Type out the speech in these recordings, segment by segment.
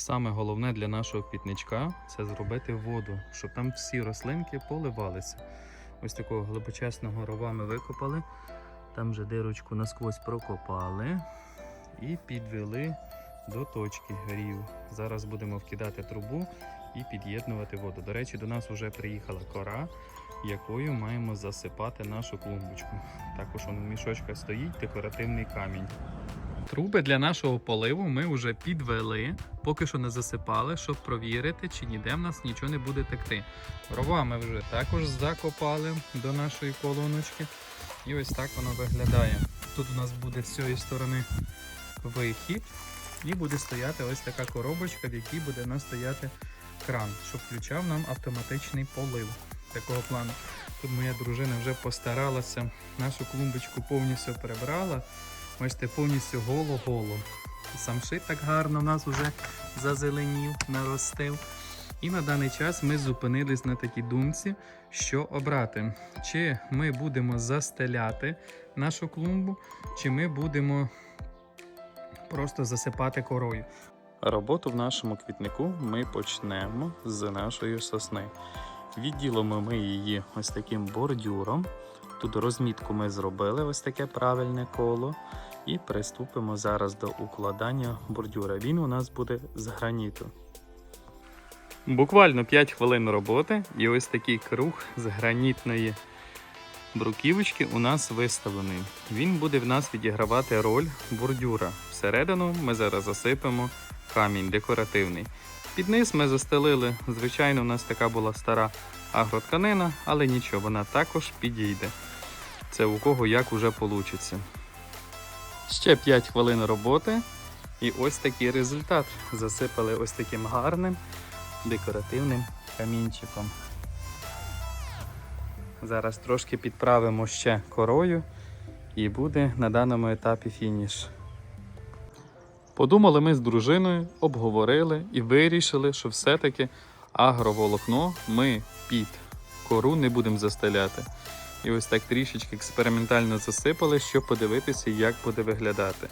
Саме головне для нашого квітничка це зробити воду, щоб там всі рослинки поливалися. Ось такого глибочесного рова ми викопали. Там вже дирочку насквозь прокопали і підвели до точки рів. Зараз будемо вкидати трубу і під'єднувати воду. До речі, до нас вже приїхала кора, якою маємо засипати нашу клумбочку. Також он в мішочках стоїть декоративний камінь. Труби для нашого поливу ми вже підвели, поки що не засипали, щоб провірити, чи ніде в нас нічого не буде текти. Рова ми вже також закопали до нашої колоночки. І ось так воно виглядає. Тут у нас буде з цієї сторони вихід, і буде стояти ось така коробочка, в якій буде у нас стояти кран, щоб включав нам автоматичний полив такого плану. Тут моя дружина вже постаралася, нашу клумбочку повністю прибрала. Бачите, повністю голо-голо. Самшит так гарно в нас вже зазеленів, наростив. І на даний час ми зупинились на такій думці, що обрати, чи ми будемо застеляти нашу клумбу, чи ми будемо просто засипати корою. Роботу в нашому квітнику ми почнемо з нашої сосни. Відділимо ми її ось таким бордюром. Тут розмітку ми зробили ось таке правильне коло. І приступимо зараз до укладання бордюра. Він у нас буде з граніту. Буквально 5 хвилин роботи, і ось такий круг з гранітної бруківочки у нас виставлений. Він буде в нас відігравати роль бордюра. Всередину ми зараз засипемо камінь декоративний. Під низ ми застелили, звичайно, у нас така була стара агротканина, але нічого, вона також підійде. Це у кого як уже вийде. Ще 5 хвилин роботи. І ось такий результат. Засипали ось таким гарним декоративним камінчиком. Зараз трошки підправимо ще корою і буде на даному етапі фініш. Подумали ми з дружиною, обговорили і вирішили, що все-таки агроволокно ми під кору не будемо застеляти. І ось так трішечки експериментально засипали, щоб подивитися, як буде виглядати.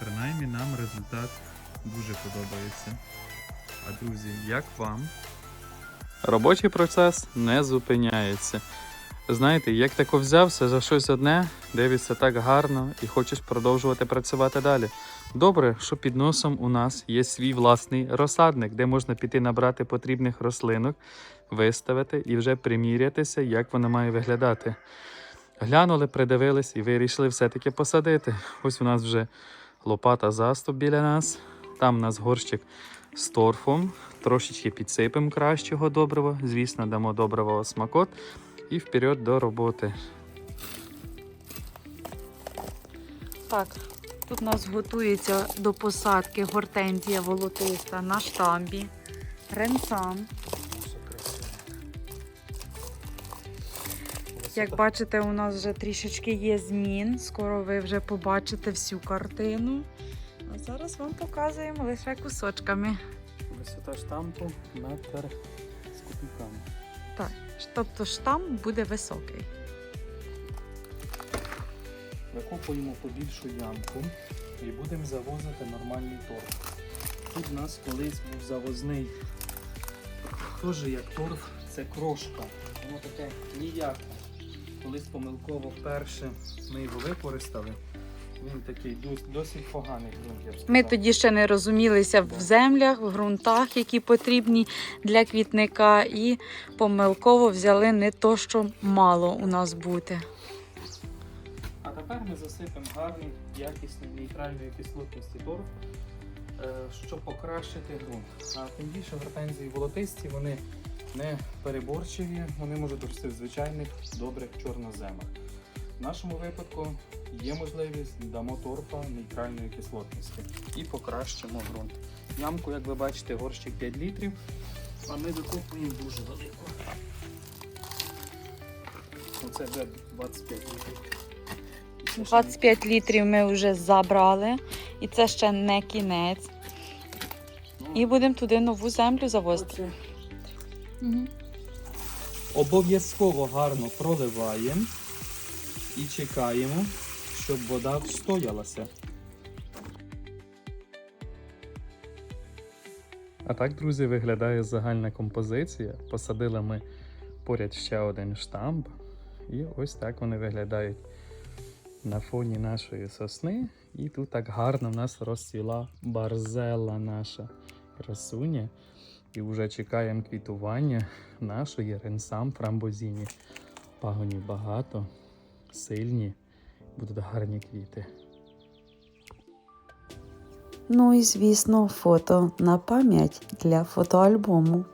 Принаймні нам результат дуже подобається. А друзі, як вам? Робочий процес не зупиняється. Знаєте, як тако взявся за щось одне, дивишся так гарно і хочеш продовжувати працювати далі. Добре, що під носом у нас є свій власний розсадник, де можна піти набрати потрібних рослинок, виставити і вже примірятися, як воно має виглядати. Глянули, придивились і вирішили все-таки посадити. Ось у нас вже лопата заступ біля нас. Там у нас горщик з торфом. Трошечки підсипемо кращого добрива. Звісно, дамо доброго смакот і вперед до роботи. Так, тут у нас готується до посадки гортензія волотиста на штамбі, ренсан. Як бачите, у нас вже трішечки є змін. Скоро ви вже побачите всю картину. А зараз вам показуємо лише кусочками. Висота штампу метр з копійками. Так, тобто штамп буде високий. Викопуємо побільшу ямку і будемо завозити нормальний торф. Тут у нас колись був завозний, теж як торф, це крошка. Воно таке ніяке. Колись помилково вперше ми його використали. Він такий дос- досить поганий ґрунт, я б сказав. Ми тоді ще не розумілися в землях, в ґрунтах, які потрібні для квітника, і помилково взяли не то, що мало у нас бути. А тепер ми засипемо гарний, якісний, нейтральної кислотності торф, е, щоб покращити ґрунт. А тим більше гортензії волотисті, вони не переборчиві, вони можуть рости в звичайних добрих чорноземах. В нашому випадку є можливість дамо торфа нейтральної кислотності і покращимо ґрунт. Ямку, як ви бачите, горщик 5 літрів, а ми викопуємо дуже велику. Оце вже 25 літрів. І це ще не 25 літрів ми вже забрали, і це ще не кінець. І будемо туди нову землю завозити. Угу. Обов'язково гарно проливаємо і чекаємо, щоб вода встоялася. А так, друзі, виглядає загальна композиція. Посадили ми поряд ще один штамп. І ось так вони виглядають на фоні нашої сосни. І тут так гарно в нас розцвіла барзела наша красуня. І вже чекаємо квітування нашої ренсам фрамбозіні. Пагонів багато, сильні, будуть гарні квіти. Ну і звісно, фото на пам'ять для фотоальбому.